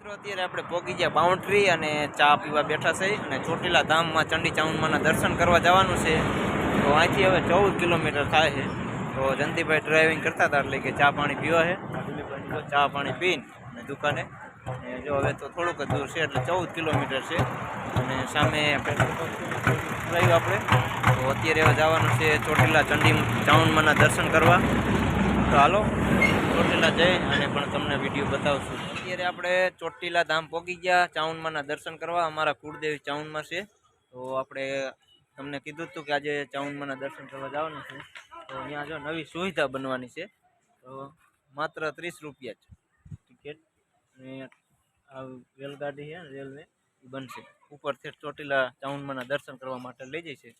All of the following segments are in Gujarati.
મિત્રો, અત્યારે આપણે પહોંચી ગયા બાઉન્ડ્રી અને ચા પીવા બેઠા છે અને ચોટીલા ધામમાં ચંડી ચામુંડમાના દર્શન કરવા જવાનું છે. તો અહીંથી હવે ચૌદ કિલોમીટર થાય છે. તો જંતીભાઈ ડ્રાઇવિંગ કરતા હતા એટલે કે ચા પાણી પીવા છે. ચા પાણી પીને અને દુકાને જો હવે તો થોડુંક જ દૂર છે એટલે ચૌદ કિલોમીટર છે. અને સામે લાવ્યું આપણે. તો અત્યારે હવે જવાનું છે ચોટીલા ચંડી ચામુંડમાના દર્શન કરવા. તો હાલો, ચોટીલા જઈ અને પણ તમને વીડિયો બતાવશું. અત્યારે આપણે ચોટીલા ધામ પહોંચી ગયા ચાઉનમાં દર્શન કરવા. અમારા કુળદેવી ચાઉનમાં છે. તો આપણે તમને કીધું હતું કે આજે ચાઉનમાં દર્શન કરવા જવાનું છે. તો અહીંયા જો નવી સુવિધા બનવાની છે. તો માત્ર ત્રીસ રૂપિયા જ ટિકિટ. અને આ રેલગાડી છે રેલવે બનશે. ઉપરથી ચોટીલા ચાઉનમાં દર્શન કરવા માટે લઈ જશે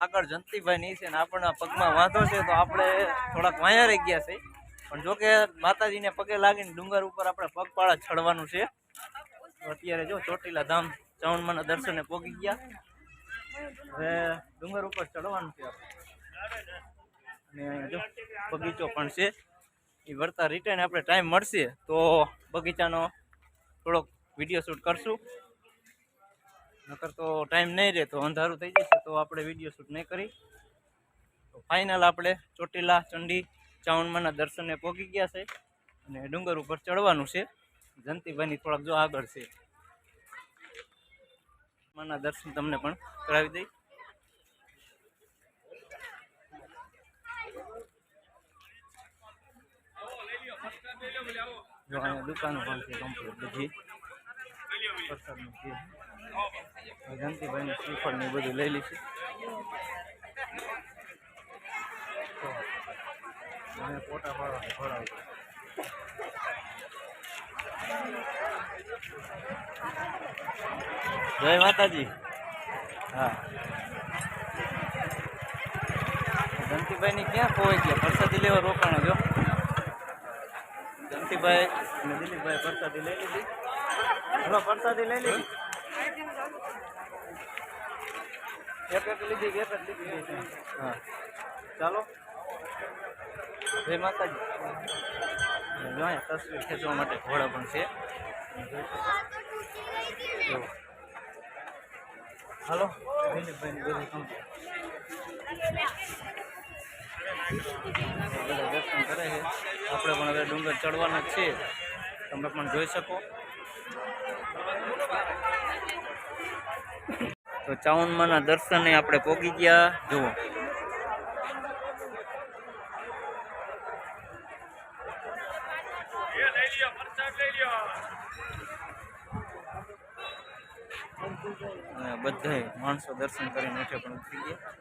આગળ જંતીભાઈ નહીં છે ને આપણા પગમાં વાંધો છે, તો આપણે થોડાક વાયા રહી ગયા છે. પણ જોકે માતાજીને પગે લાગીને ડુંગર ઉપર આપણે પગપાળા ચડવાનું છે. અત્યારે જો ચોટીલા ધામ ચવણમાના દર્શને પોગી ગયા. હવે ડુંગર ઉપર ચડવાનું છે અને જો બગીચો પણ છે. એ વળતા રિટર્ન આપણે ટાઈમ મળશે, તો બગીચાનો થોડોક વીડિયો શૂટ કરશું. નકર તો ટાઈમ નહીં રહે, તો અંધારું થઈ જશે, તો આપણે વીડિયો શૂટ નહીં કરી. તો ફાઇનલ આપણે ચોટીલા, ચંડી ચાવણમાના દર્શને પહોંચી ગયા છે અને ડુંગર ઉપર ચડવાનું છે. જંતીભાઈની થોડાક જો આગળ છે. માના દર્શન તમને પણ કરાવી દઈ. જો અહીંયા દુકાનો પણ છે કમ્પ્લીટ બધી. પ્રસાદનું છે જયંતિભાઈની શ્રીફળ ને બધું લઈ લઈશું તો મને ફોટા પાડવા ખવડાવજો જય માતાજી. હા. જયંતિભાઈ ની ક્યાં ખોવાઈ ગયા? પ્રસાદી લેવા રોકાણો જો. જંતીભાઈ અને દિલીપભાઈ પ્રસાદી લઈ લીધી. હલો, પ્રસાદી લઈ લીધી. એક લીધી એક હા. ચાલો. જય માતાજી. તસવીર ખેંચવા માટે ઘોડા પણ છે. હલો. હાલો દિલીપભાઈની બધું. બધા દર્શન કરે છે. આપણે પણ હવે ડુંગર ચડવાના છીએ. તમે પણ જોઈ શકો. તો ચાવણમાના દર્શને આપણે પોગી ગયા. જુઓ. બધાય માણસો દર્શન કરીને હેઠે પણ ઉતરી ગયા.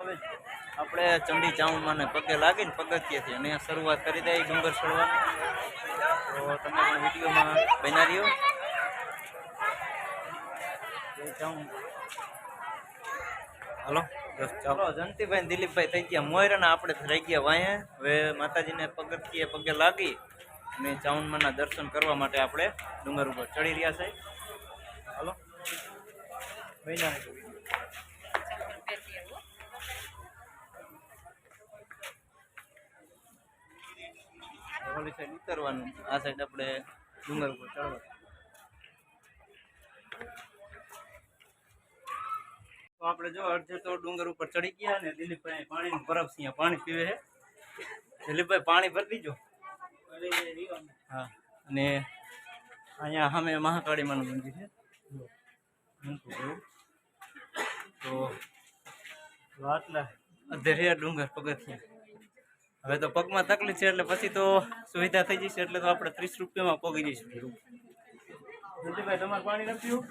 હવે આપણે ચંડી ચાઉંડમાં પગે લાગીને પગથિયેથી અને શરૂઆત કરી દઈએ ડુંગર ચડવાની. તો તમે પણ વિડીયોમાં બના રહ્યો. હલો. ચાલો. જંતીભાઈ દિલીપભાઈ થઈ ગયા મોયરાના આપણે રહી ગયા વાંહે. હવે માતાજીને પગથિયે પગે લાગી અને ચાઉંડમાના દર્શન કરવા માટે આપણે ડુંગર ઉપર ચડી રહ્યા છે. હાલો. બન્યા ઓલી સાઈડ ઉતરવાનું. આ સાઈડ આપણે ડુંગર ઉપર ચડવાનું. તો આપણે જો અડધે તો ડુંગર ઉપર ચડી ગયા ને, દિલીપભાઈ પાણીનું બરફ છે પાણી પીવે છે. દિલીપભાઈ, પાણી ભરી દીજો. હા, અને અહીંયા સામે મહાકાળી માનું મંદિર છે. તો આટલા અધેરિયા ડુંગર પગથિયા. હવે તો પગમાં તકલીફ છે એટલે પછી તો સુવિધા થઈ જશે એટલે તો આપણે ત્રીસ રૂપિયામાં પગી જઈશું જલ્દીભાઈ તમારે પાણી નથી પીવું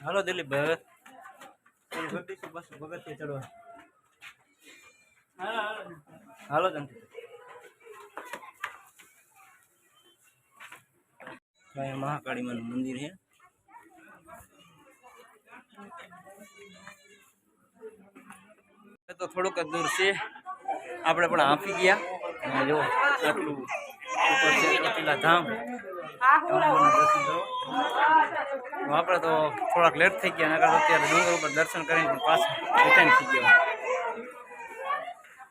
હાલો દિલીપભાઈ હવે. બસ પગથિયે ચડવા હાલો જંતી અહીંયા મહાકાળી માનું મંદિર છે તો થોડુંક જ દૂર છે આપણે પણ હાંફી ગયા અને જો આટલું ઉપર છે ચોટીલા ધામ ચામુંડાના દર્શન કરો. તો આપણે તો થોડાક લેટ થઈ ગયા, નકર તો અત્યારે ડુંગર ઉપર દર્શન કરીને પણ પાછું રિટર્ન થઈ ગયા.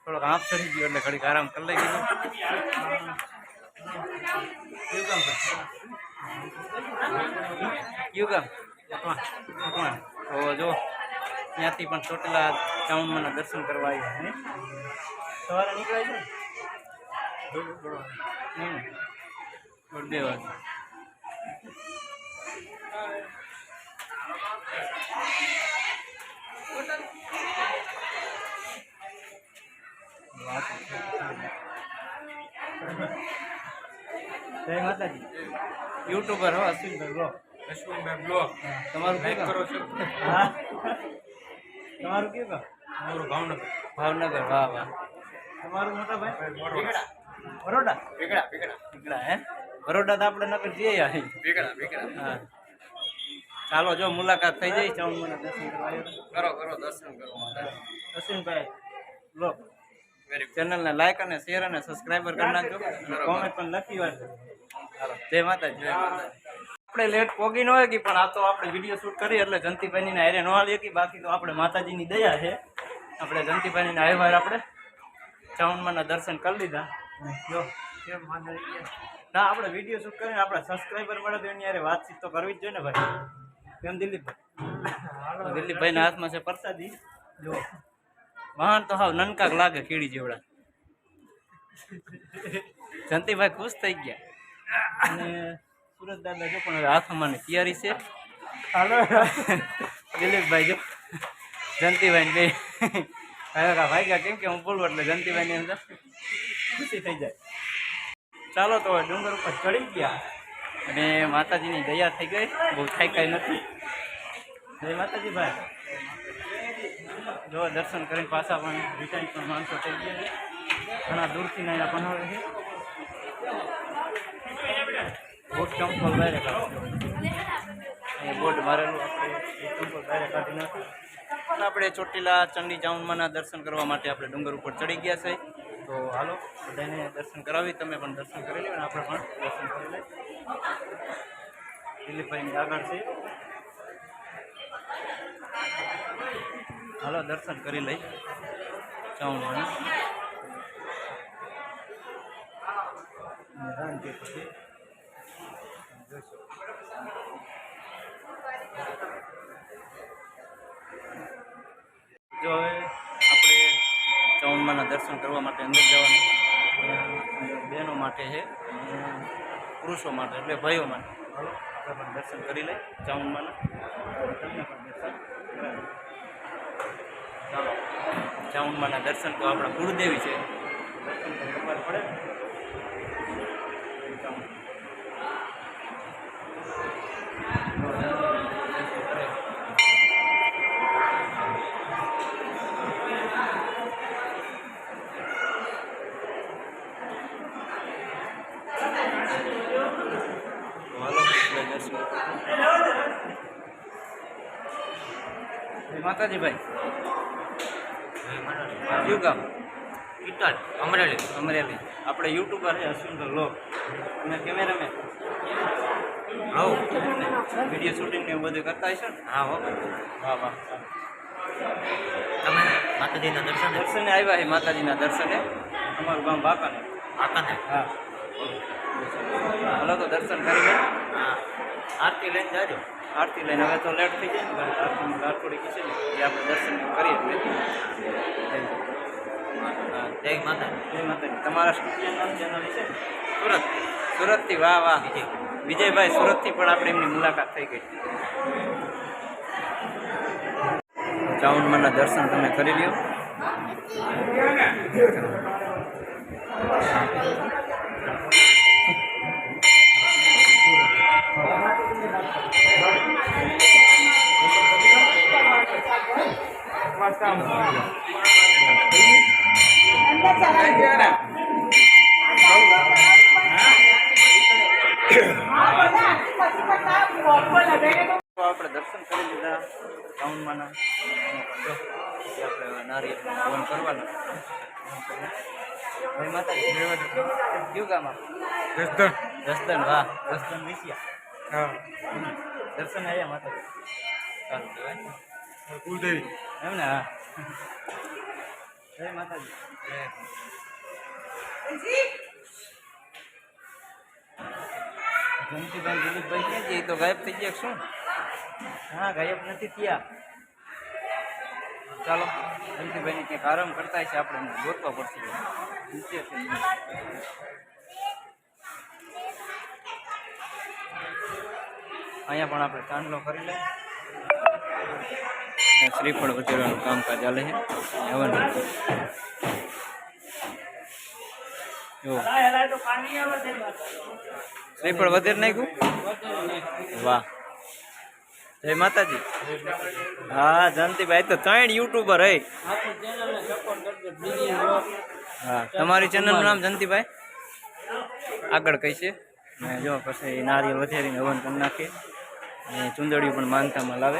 થોડોક હાફ ચડી ગયો એટલે ઘડીક આરામ કરી લઈ કીધું કેવું કામ છે? કયું કામ અટવાણ, અટવાણ. તો જો ત્યાંથી પણ ચોટીલા ચામુંડમાના દર્શન કરવા આવ્યા હે સવારે નીકળાય છે ને? નહીં ને? દોઢ બે વાગે જય માતાજી. યુટ્યુબર હો અશ્વિનભાઈ બ્લોગ અશ્વિનભાઈ બ્લોગ તમારું લાઈક કરો છો? હા. તમારું કયું કહો મારું ભાવનગર. ભાવનગર વાહ વાહ. તમારું મોટા ભાઈ? બરોડા બરોડા પીગડા પીગડા નીકળ્યા હે? બરોડા તો આપણે નગર જઈએ અહીં. પીગડા પીગડા હા. ચાલો જો મુલાકાત થઈ જાય ચામુંડાના દર્શન કરવા આવ્યો કરો કરો દર્શન કરો. માતા અશ્વિનભાઈ લો. વેરી ચેનલને લાઈક અને શેર અને સબસ્ક્રાઈબર કરી નાખજો. કોમેન્ટ પણ લખી વાળજો જય માતાજી, જય આપણે લેટ પોગી ન હોય કે, પણ આ તો આપણે વીડિયો શૂટ કરી એટલે જંતીભાઈની હારે ન હાલીએ કે, બાકી તો આપણે માતાજીની દયા છે. આપણે જંતીભાઈની આવ્યા આપણે ચાઉન્ડમાના દર્શન કરી લીધા. જો. ના, આપણે વીડિયો શૂટ કરીને આપણે સબસ્ક્રાઈબર મળે તો એની હારે વાતચીત તો કરવી જ જોઈએ ને ભાઈ. કેમ દિલીપભાઈ? દિલીપભાઈના હાથમાં છે પ્રસાદી. જો. વાહન તો હાવ નનકાક લાગે કીડી જેવડા. જંતીભાઈ ખુશ થઈ ગયા. અને સુરત દાદા જો પણ હાથમાં તૈયારી છે. હાલો. દિલીપભાઈ જો. જંતીભાઈ બે. હવે ભાઈ ગયા કેમ કે હું બોલું એટલે જંતીભાઈ ની અંદર ખુશી થઈ જાય. ચાલો તો ડુંગર ઉપર ચડી ગયા. અને માતાજીની દયા થઈ ગઈ. બહુ થાય કાંઈ નથી. જય માતાજી ભાઈ. જો દર્શન કરીને પાછા પણ રિટર્ન પણ માણસો થઈ ગયા છે. ઘણા દૂરથી અહીંયા આવે છે. બોટ ચંપલ બહાર કાઢી બોટ મારેલું આપણે. ચંપલ બહાર કાઢી નાખ્યું આપણે ચોટીલા ચંડી જાઉનમાંના દર્શન કરવા માટે આપણે ડુંગર ઉપર ચડી ગયા છે. તો હાલો, બધાને દર્શન કરાવી, તમે પણ દર્શન કરી લો અને આપણે પણ દર્શન કરી લઈએ. દિલીપભાઈની આગળ છે. હાલો, દર્શન કરી લઈ. કે જો હવે આપણે ચાઉન્ડમાના દર્શન કરવા માટે અંદર જવાનું. બહેનો માટે છે પુરુષો માટે એટલે ભાઈઓ માટે. આપણે પણ દર્શન કરી લઈ ચાઉન્ડમાના તમને પણ દર્શન કરાવીએ. ચાલો. ચામુંડમાના દર્શન તો આપણા કુળદેવી છે. દર્શન માતાજી ભાઈ કયું ગામ કીટન અમરેલી. અમરેલી. આપણે યુટ્યુબર છે અશ્વિનભાઈ લો અને કેમેરામેન. હવ વીડિયો શૂટિંગ ને એવું બધું કરતા હશો ને? હા હો. વાહ વાહ તમે માતાજીના દર્શન દર્શને આવ્યા છે માતાજીના દર્શને. અમારું ગામ બાકાને બાકાને હા. હાલો તો દર્શન કરીને હા. આરતી લઈને જાજો. આરતી લઈને હવે તો લેટ થઈ જાય ને આરતી થોડી છે ને. આપણે દર્શન કરીએ જય માતા જય માતાજી. તમારા ચેનલ છે? સુરત. સુરતથી વાહ વાહ. વિજયભાઈ સુરતથી પણ આપણે એમની મુલાકાત થઈ ગઈ. ચાઉન્ડમાના દર્શન તમે કરી લ્યો. આપણે દર્શન કરી લીધા ટાઉનમાં આપણે નારિયેળ ફોન કરવાનો. ભાઈ માતાજી. કયું ગામ આપ જસદણ. જસદન વાહ. જસદન વિસિયા હા. દર્શન આવ્યા માતાજી. સારું કહેવાય. કુલદેવી. એમ ને હા. જય માતાજી. જય. જયંતિભાઈ દિલીપભાઈ ક્યાં તો ગાયબ થઈ ગયા શું? હા ગાયબ નથી થયા. ચાલો જયંતિભાઈને ક્યાંક આરામ કરતા છે આપણે ગોતવા પડશે. નીચે અહીંયા પણ આપણે ચાંદલો કરી લઈએ શ્રીફળ વધારવાનું કામકાજ ચાલે છે. હવન જો. શ્રીફળ વધેર નાખ્યું? વાહ. જય માતાજી. હા, જયંતિભાઈ, તો ત્રણ યુટ્યુબર હે. હા, તમારી ચેનલનું નામ જયંતિભાઈ? આગળ કઈ છે? ને જો, પછી નારિયેળ વધેરીને હવન કરી નાખીએ. અને ચુંદડીઓ પણ માનતામાં લાવે.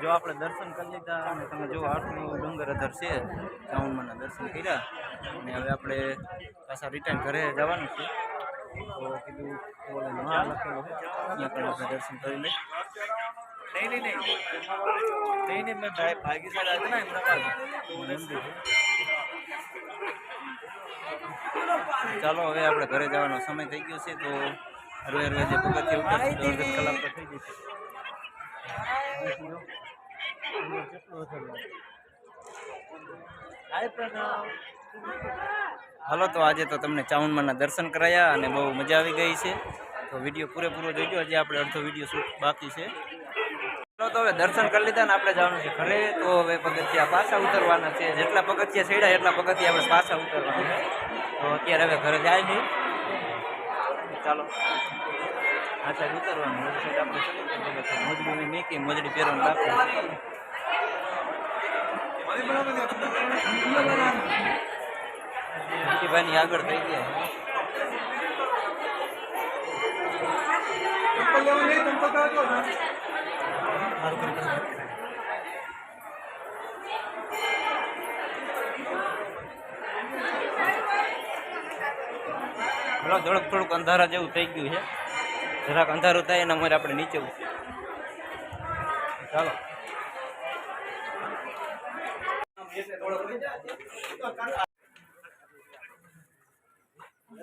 જો આપણે દર્શન કરી લીધા અને તમે જો આટલું ડુંગર અધર છે ચાઉન્ડમાંના દર્શન કર્યા અને હવે આપણે પાછા રિટર્ન ઘરે જવાનું છે. તો કીધું ના લખેલું ત્યાં પણ આપણે દર્શન કરી લઈએ. નહીં નહીં નહીં. નહીં નહીં મેં ભાઈ ને એમના ચાલો હવે આપણે ઘરે જવાનો સમય થઈ ગયો છે તો હરવે હરવે જે પગથિયું તો કલાક તો થઈ જશે. હાલો, તો આજે તો તમને ચાઉન્ડમાના દર્શન કરાયા અને બહુ મજા આવી ગઈ છે. તો વીડિયો પૂરેપૂરો જોઈજો હજી આપણે અડધો વીડિયો શૂટ બાકી છે. ચાલો તો હવે દર્શન કરી લીધા ને આપણે જવાનું છે ઘરે. તો હવે પગથિયા પાછા ઉતરવાના છે. જેટલા પગથિયા ચડ્યા એટલા પગથિયા આપણે પાછા ઉતરવાના તો અત્યારે હવે ઘરે જાય નહીં. ચાલો. હા સાહેબ ઉતરવાનું. મોજડી પહેરવાનું રાખવું ભાઈ ની થોડુંક થોડુંક અંધારા જેવું થઈ ગયું છે. જરાક અંધારું થાય એના માટે આપણે નીચે. ચાલો.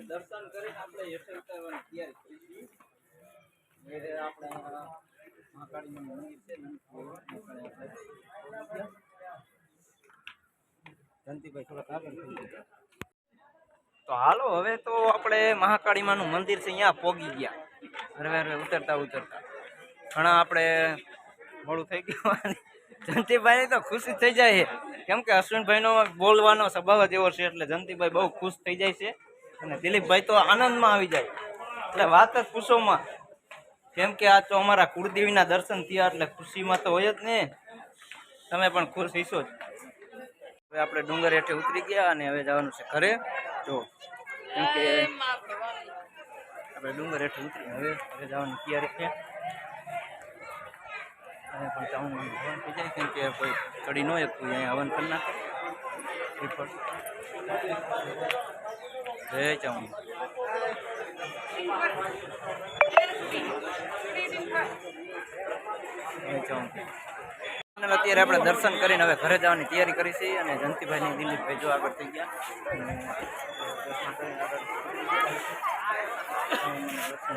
દર્શન કરીને આપણે હેઠળ ઉતારવાની તૈયારી કરી આપણે મહાકાળીનું મંદિર છે તો હાલો, હવે તો આપણે મહાકાળીમાનું મંદિર છે, અહીંયા પોગી ગયા. હરવે હરવે ઉતરતા ઉતરતા. ઘણા આપણે મોડું થઈ ગયું. જંતીભાઈ તો ખુશી થઈ જાય છે. કેમ કે અશ્વિનભાઈનો બોલવાનો સ્વભાવ જ એવો છે એટલે જંતીભાઈ બહુ ખુશ થઈ જાય છે અને દિલીપભાઈ તો આનંદમાં આવી જાય. એટલે વાત જ ખુશોમાં. કેમ કે આ તો અમારા કુળદેવીના દર્શન થયા એટલે ખુશીમાં તો હોય જ ને. તમે પણ ખુશ હશો જ. હવે આપણે ડુંગર હેઠે ઉતરી ગયા અને હવે જવાનું છે ઘરે. જો કેમ કે આપણે ડુંગર હેઠે ઉતરી હવે ઘરે જવાની તૈયારી છે? અને પણ ચાઉન હવન થઈ જાય, કેમ કે કોઈ ચડી ન કોઈ અહીંયા હવન કરી નાખે. જય ચાઉન જય ચાઉન અત્યારે આપણે દર્શન કરીને હવે ઘરે જવાની તૈયારી કરી છે અને જંતીભાઈ ની દિલીપભાઈ જો આગળ થઈ ગયા.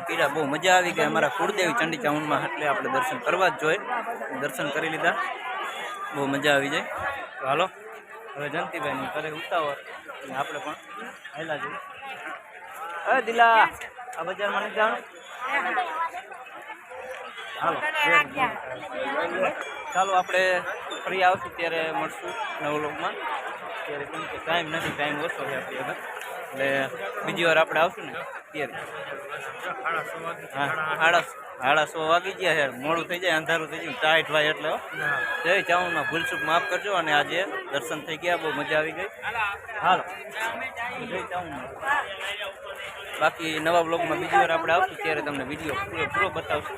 કર્યા બહુ મજા આવી ગઈ અમારા કુળદેવી ચંડી ચાઉનમાં એટલે આપણે દર્શન કરવા જ જોઈએ. દર્શન કરી લીધા. બહુ મજા આવી જાય. તો હાલો, હવે જંતીભાઈની ઘરે ઉતાવળ. અને આપણે પણ હાલા જઈએ. હવે દિલા, આ બજારમાં નથી જવાનું? હાલો ચાલો આપણે ફરી આવશું ત્યારે મળશું નવ લોકમાં. ત્યારે કેમ કે ટાઈમ નથી ટાઈમ ઓછો છે આપણી આગળ એટલે બીજી વાર આપણે આવશું ને ત્યારે. હા, સાડા સો વાગી ગયા છે. મોડું થઈ જાય, અંધારું થઈ જાય, ટાઈટ ભાઈ એટલે. જય ચાઉનમાં ભૂલચૂક માફ કરજો અને આજે દર્શન થઈ ગયા, બહુ મજા આવી ગઈ. હાલો. જય ચાઉનમાં. બાકી નવા બ્લોગમાં બીજી વાર આપણે આવશું, ત્યારે તમને વીડિયો પૂરો પૂરો બતાવશું.